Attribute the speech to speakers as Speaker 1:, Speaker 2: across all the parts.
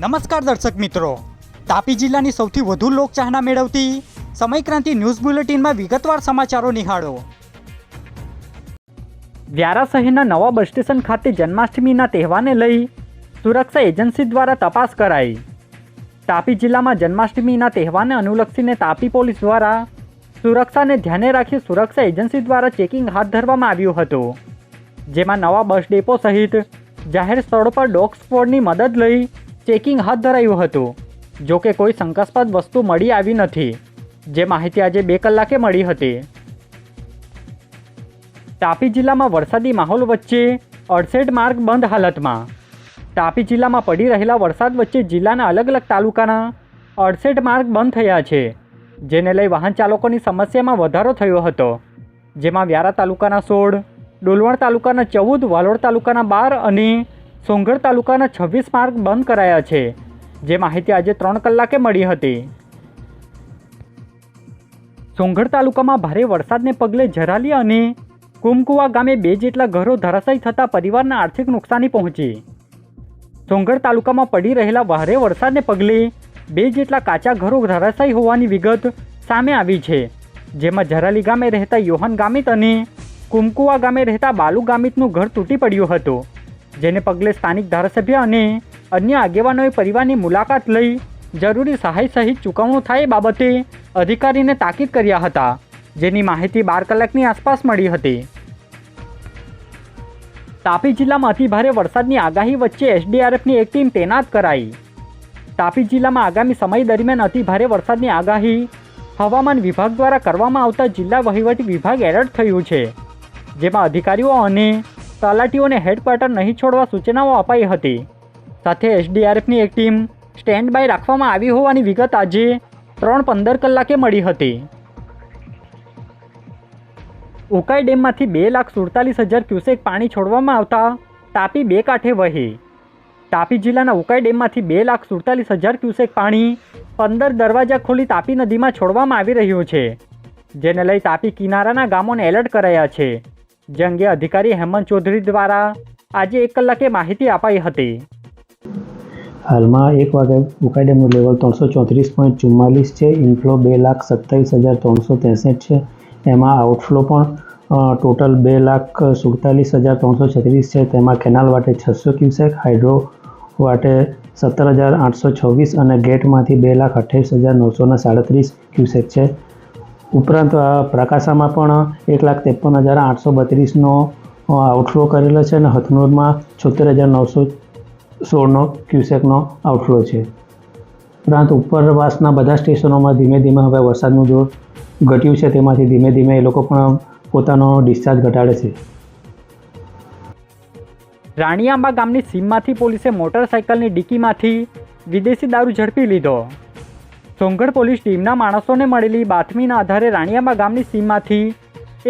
Speaker 1: નમસ્કાર દર્શક મિત્રો. તાપી જિલ્લાની સૌથી વધુ લોકચાહના મેળવતી સમયક્રાંતિ ન્યૂઝ બુલેટિનમાં વિગતવાર સમાચારો નિહાળો. વ્યારા શહેરના નવા બસ સ્ટેશન ખાતે જન્માષ્ટમીના તહેવારને લઈ સુરક્ષા એજન્સી દ્વારા તપાસ કરાઈ. તાપી જિલ્લામાં જન્માષ્ટમીના તહેવારને અનુલક્ષીને તાપી પોલીસ દ્વારા સુરક્ષાને ધ્યાને રાખી સુરક્ષા એજન્સી દ્વારા ચેકિંગ હાથ ધરવામાં આવ્યું હતું. જેમાં નવા બસ ડેપો સહિત જાહેર સ્થળો પર ડોગ સ્કવોડની મદદ લઈ ચેકિંગ હાથ ધરાયું હતું. જો કે કોઈ શંકાસ્પદ વસ્તુ મળી આવી નથી, જે માહિતી આજે બે કલાકે મળી હતી. તાપી જિલ્લામાં વરસાદી માહોલ વચ્ચે અડસેઠ માર્ગ બંધ હાલતમાં. તાપી જિલ્લામાં પડી રહેલા વરસાદ વચ્ચે જિલ્લાના અલગ અલગ તાલુકાના અડસેઠ માર્ગ બંધ થયા છે, જેને લઈ વાહન ચાલકોની સમસ્યામાં વધારો થયો હતો. જેમાં વ્યારા તાલુકાના સોળ, ડોલવણ તાલુકાના ચૌદ, વાલોડ તાલુકાના બાર અને સોંગઢ તાલુકાના છવ્વીસ માર્ગ બંધ કરાયા છે, જે માહિતી આજે ત્રણ કલાકે મળી હતી. સોંગઢ તાલુકામાં ભારે વરસાદને પગલે જરાલી અને કુમકુવા ગામે બે જેટલા ઘરો ધરાશાયી થતાં પરિવારને આર્થિક નુકસાની પહોંચી. સોંગઢ તાલુકામાં પડી રહેલા ભારે વરસાદને પગલે બે જેટલા કાચા ઘરો ધરાશાયી હોવાની વિગત સામે આવી છે, જેમાં જરાલી ગામે રહેતા યોહન ગામિત અને કુમકુવા ગામે રહેતા બાલુ ગામિતનું ઘર તૂટી પડ્યું હતું. જેને પગલે સ્થાનિક ધારાસભ્ય અને અન્ય આગેવાનોએ પરિવારની મુલાકાત લઈ જરૂરી સહાય સહિત ચૂકવણું થાય બાબતે અધિકારીને તાકીદ કર્યા હતા, જેની માહિતી બાર કલાકની આસપાસ મળી હતી. તાપી જિલ્લામાં અતિભારે વરસાદની આગાહી વચ્ચે એસડીઆરએફની એક ટીમ તૈનાત કરાઈ. તાપી જિલ્લામાં આગામી સમય દરમિયાન અતિભારે વરસાદની આગાહી હવામાન વિભાગ દ્વારા કરવામાં આવતા જિલ્લા વહીવટી વિભાગ એલર્ટ થયું છે, જેમાં અધિકારીઓ અને તલાટીઓને હેડક્વાર્ટર નહીં છોડવા સૂચનાઓ અપાઈ હતી. સાથે એસડીઆરએફની એક ટીમ સ્ટેન્ડ બાય રાખવામાં આવી હોવાની વિગત આજે ત્રણ પંદર કલાકે મળી હતી. ઉકાઈ ડેમમાંથી બે લાખ સુડતાલીસ હજાર ક્યુસેક પાણી છોડવામાં આવતા તાપી બે કાંઠે વહી. તાપી જિલ્લાના ઉકાઈ ડેમમાંથી બે લાખ સુડતાલીસ હજાર ક્યુસેક પાણી પંદર દરવાજા ખોલી તાપી નદીમાં છોડવામાં આવી રહ્યું છે, જેને લઈ તાપી કિનારાના ગામોને એલર્ટ કરાયા છે. જે અંગે અધિકારી હેમંત ચૌધરી દ્વારા આજે એક કલાકે માહિતી અપાઈ હતી.
Speaker 2: હાલમાં એક વાગે ઉકાઈ લેવલ ત્રણસો ચોત્રીસ પોઈન્ટ ચુમ્માલીસ છે, ઇનફ્લો બે લાખ સત્તાવીસ હજાર ત્રણસો ત્રેસઠ છે, એમાં આઉટફ્લો પણ ટોટલ બે લાખ સુડતાલીસ હજાર ત્રણસો છત્રીસ છે, તેમાં કેનાલ વાટે છસો ક્યુસેક, હાઇડ્રો વાટે સત્તર હજાર આઠસો છવ્વીસ અને ગેટમાંથી બે લાખ અઠ્યાવીસ હજાર નવસો ને સાડત્રીસ ક્યુસેક છે. ઉપરાંત પ્રકાશામાં પણ એક લાખ ત્રેપન હજાર આઠસો બત્રીસનો આઉટફ્લો કરેલો છે અને હથનોરમાં છોતેર હજાર નવસો સોળનો ક્યુસેકનો આઉટફ્લો છે. ઉપરાંત, ઉપરવાસના બધા સ્ટેશનોમાં ધીમે ધીમે હવે વરસાદનું જોર ઘટ્યું છે. તેમાંથી ધીમે ધીમે એ લોકો પણ પોતાનો ડિસ્ચાર્જ ઘટાડે છે.
Speaker 1: રાણીઆંબા ગામની સીમમાંથી પોલીસે મોટરસાયકલની ડીકીમાંથી વિદેશી દારૂ ઝડપી લીધો. સોંગઢ પોલીસ ટીમના માણસોને મળેલી બાતમીના આધારે રાણીઆંબા ગામની સીમમાંથી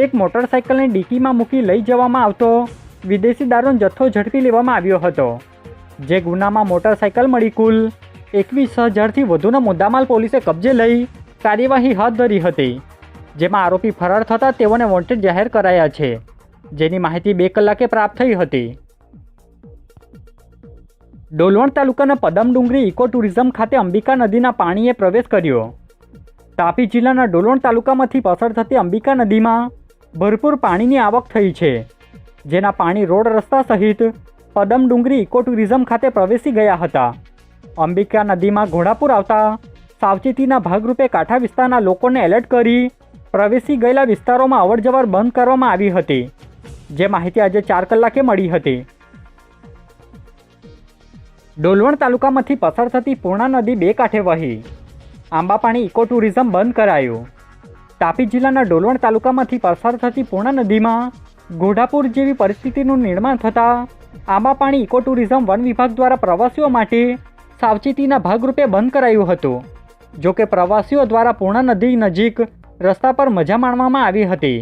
Speaker 1: એક મોટરસાયકલની ડીકીમાં મૂકી લઈ જવામાં આવતો વિદેશી દારૂનો જથ્થો ઝડપી લેવામાં આવ્યો હતો, જે ગુનામાં મોટરસાયકલ મળી કુલ એકવીસ હજારથી વધુનો મુદ્દામાલ પોલીસે કબજે લઈ કાર્યવાહી હાથ ધરી હતી, જેમાં આરોપી ફરાર થતાં તેઓને વોન્ટેડ જાહેર કરાયા છે, જેની માહિતી બે કલાકે પ્રાપ્ત થઈ હતી. ડોલવણ તાલુકાના પદમડુંગરી ઇકો ટુરિઝમ ખાતે અંબિકા નદીના પાણીએ પ્રવેશ કર્યો. તાપી જિલ્લાના ડોલવણ તાલુકામાંથી પસાર થતી અંબિકા નદીમાં ભરપૂર પાણીની આવક થઈ છે, જેના પાણી રોડ રસ્તા સહિત પદમડુંગરી ઇકો ટુરિઝમ ખાતે પ્રવેશી ગયા હતા. અંબિકા નદીમાં ઘોડાપુર આવતા સાવચેતીના ભાગરૂપે કાંઠા વિસ્તારના લોકોને એલર્ટ કરી પ્રવેશી ગયેલા વિસ્તારોમાં અવરજવર બંધ કરવામાં આવી હતી. જે માહિતી આજે ચાર કલાકે મળી હતી. ડોલવણ તાલુકામાંથી પસાર થતી પૂર્ણા નદી બે કાંઠે વહી. આંબાપાણી ઇકો ટુરિઝમ બંધ કરાયું. તાપી જિલ્લાના ડોલવણ તાલુકામાંથી પસાર થતી પૂર્ણા નદીમાં ઘોડાપુર જેવી પરિસ્થિતિનું નિર્માણ થતાં આંબાપાણી ઇકો ટુરિઝમ વન વિભાગ દ્વારા પ્રવાસીઓ માટે સાવચેતીના ભાગરૂપે બંધ કરાયું હતું. જો કે પ્રવાસીઓ દ્વારા પૂર્ણા નદી નજીક રસ્તા પર મજા માણવામાં આવી હતી.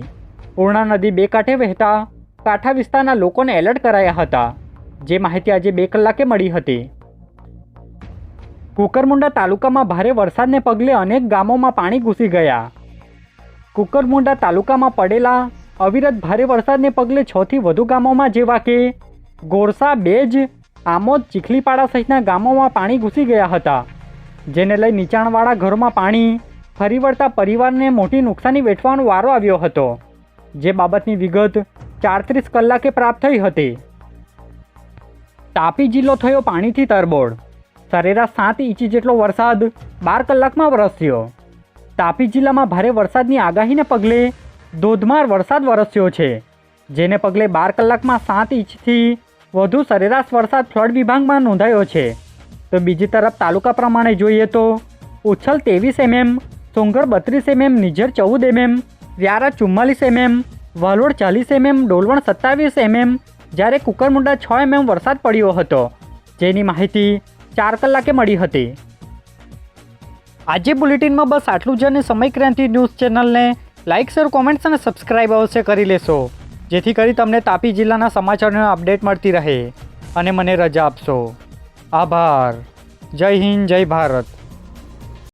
Speaker 1: પૂર્ણા નદી બે કાંઠે વહેતા કાંઠા વિસ્તારના લોકોને એલર્ટ કરાયા હતા. જે માહિતી આજે બે કલાકે મળી હતી. કુકરમુંડા તાલુકામાં ભારે વરસાદને પગલે અનેક ગામોમાં પાણી ઘૂસી ગયા. કુકરમુંડા તાલુકામાં પડેલા અવિરત ભારે વરસાદને પગલે છથી વધુ ગામોમાં જેવા કે ગોરસા, બેજ, આમોદ, ચીખલીપાડા સહિતના ગામોમાં પાણી ઘૂસી ગયા હતા, જેને લઈ નીચાણવાળા ઘરોમાં પાણી ફરી વળતા પરિવારને મોટી નુકસાની વેઠવાનો વારો આવ્યો હતો, જે બાબતની વિગત ચારત્રીસ કલાકે પ્રાપ્ત થઈ હતી. તાપી જિલ્લો થયો પાણીથી તરબોળ. સરેરાશ સાત ઇંચી જેટલો વરસાદ બાર કલાકમાં વરસ્યો. તાપી જિલ્લામાં ભારે વરસાદની આગાહીને પગલે ધોધમાર વરસાદ વરસ્યો છે, જેને પગલે બાર કલાકમાં સાત ઇંચથી વધુ સરેરાશ વરસાદ ફ્લડ વિભાગમાં નોંધાયો છે. તો બીજી તરફ તાલુકા પ્રમાણે જોઈએ તો ઉછલ ત્રેવીસ એમએમ સોંગર બત્રીસ એમએમ, નિઝર ચૌદ એમએમ, વ્યારા ચુમ્માલીસ એમએમ, વાલોડ ચાલીસ એમએમ, ડોલવણ સત્તાવીસ એમએમ જ્યારે કુકરમુંડા છ એમએમ વરસાદ પડ્યો હતો, જેની માહિતી ચાર કલાકે મળી હતી. આજે બુલેટિનમાં બસ આટલું જ અને સમય ક્રાંતિ ન્યૂઝ ચેનલને લાઇક શેર, કોમેન્ટ્સ અને સબસ્ક્રાઇબ અવશ્ય કરી લેશો, જેથી કરી તમને તાપી જિલ્લાના સમાચારોની અપડેટ મળતી રહે. અને મને રજા આપશો. આભાર. જય હિન્દ, જય ભારત.